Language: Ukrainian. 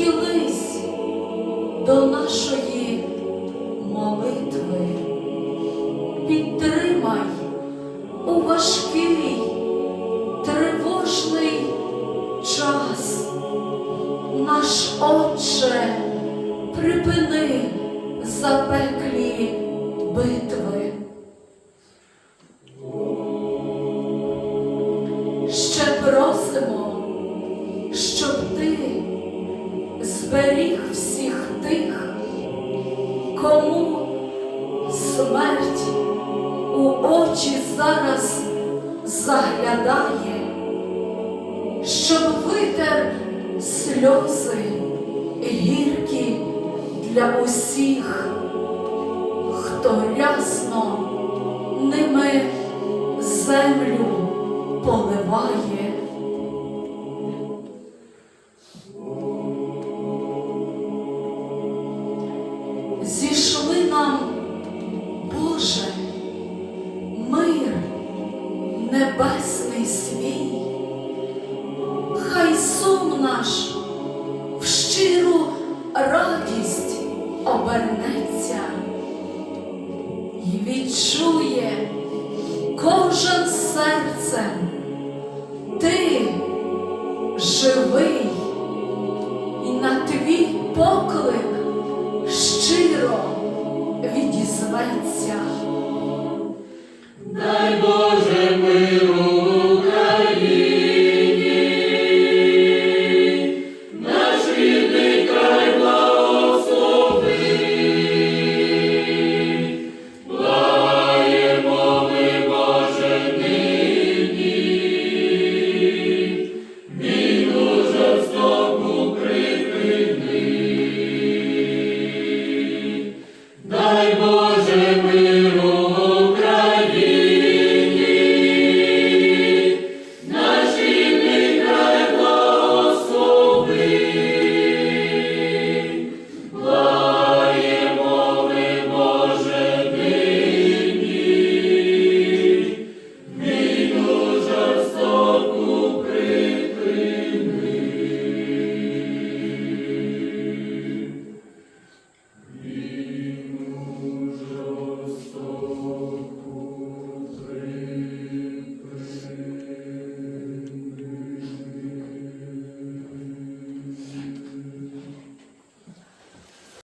і до нашої молитви, підтримай у важкий, тривожний час. Наш Отче, припини запеклі битви. Ще просимо, щоб ти зберіг всіх тих, кому смерть у очі зараз заглядає, щоб витер сльози гіркі для усіх, хто рясно Зійшли нам, Боже, мир небесний свій, хай сум наш в щиру радість обернеться і відчує кожен серцем, ти живий, і на твій поклик зветься. Дай Боже миру Україні, наш рідний край благослови, благаємо ми Боже нині, війну жорстоку припини. Дай Боже